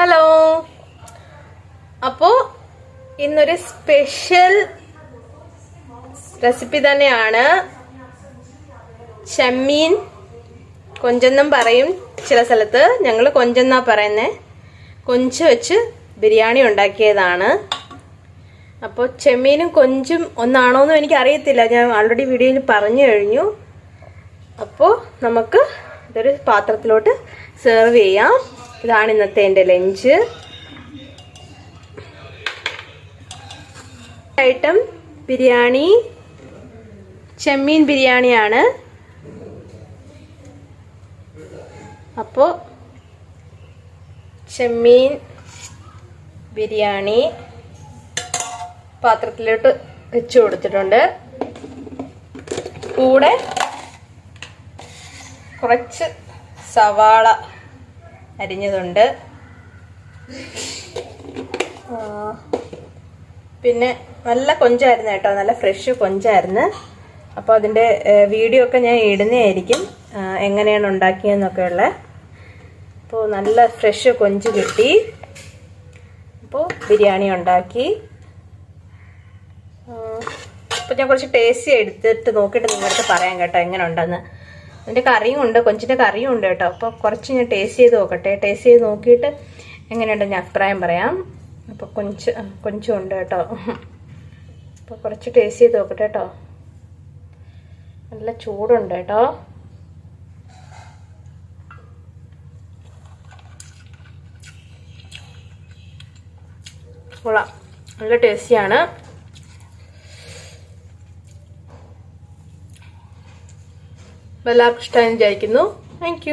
Hello അപ്പോ ഇന്നൊരു special recipe തന്നെയാണ്. ചെമ്മീൻ കൊഞ്ചെന്നും പറയും ചില സ്ഥലത്ത്. ഞങ്ങൾ കൊഞ്ചെന്നാ പറയുന്നത് കൊഞ്ച് വെച്ച് ബിരിയാണി ഉണ്ടാക്കിയതാണ്. അപ്പോൾ ചെമ്മീനും കൊഞ്ചും ഒന്നാണോ എന്നും എനിക്ക് അറിയത്തില്ല ഞാൻ ആൾറെഡി വീഡിയോയിൽ പറഞ്ഞു കഴിഞ്ഞു. അപ്പോൾ നമുക്ക് ഇതൊരു പാത്രത്തിലോട്ട് സെർവ് ചെയ്യാം. ഇതാണ് ഇന്നത്തെ എന്റെ ലഞ്ച്. ഐറ്റം ബിരിയാണി ചെമ്മീൻ ബിരിയാണിയാണ്. അപ്പോൾ ചെമ്മീൻ ബിരിയാണി പാത്രത്തിലോട്ട് വെച്ച് കൊടുത്തിട്ടുണ്ട്. കൂടെ കുറച്ച് സവാള അരിഞ്ഞതുണ്ട്. പിന്നെ നല്ല കൊഞ്ചായിരുന്നു കേട്ടോ നല്ല ഫ്രഷ് കൊഞ്ചായിരുന്നു. അപ്പോൾ അതിന്റെ വീഡിയോ ഒക്കെ ഞാൻ ഇടുന്നതായിരിക്കും. എങ്ങനെയാണ് ഉണ്ടാക്കിയെന്നൊക്കെ ഉള്ളത് അപ്പോൾ നല്ല ഫ്രഷ് കൊഞ്ച് കിട്ടി. അപ്പോൾ ബിരിയാണി ഉണ്ടാക്കി. അപ്പോൾ ഞാൻ കുറച്ച് ടേസ്റ്റ് എടുത്തിട്ട് നോക്കിയിട്ട് നിങ്ങളുടെ പറയാം കേട്ടോ എങ്ങനെ ഉണ്ടെന്ന് അതിന്റെ കറിയും ഉണ്ട് കൊഞ്ചിന്റെ കറിയും ഉണ്ട് കേട്ടോ. അപ്പോൾ കുറച്ച് ഞാൻ ടേസ്റ്റ് ചെയ്ത് നോക്കട്ടെ. ടേസ്റ്റ് ചെയ്ത് നോക്കിയിട്ട് എങ്ങനെയുണ്ടെന്ന് ഞാൻ അഭിപ്രായം പറയാം. അപ്പോൾ കൊഞ്ച് കൊഞ്ചും ഉണ്ട് കേട്ടോ. അപ്പോൾ കുറച്ച് ടേസ്റ്റ് ചെയ്ത് നോക്കട്ടെ കേട്ടോ. നല്ല ചൂടുണ്ട് കേട്ടോ. കൊള്ളാം. നല്ല ടേസ്റ്റിയാണ് എല്ലാവർക്കും ഇഷ്ടമായി വിചാരിക്കുന്നു. താങ്ക്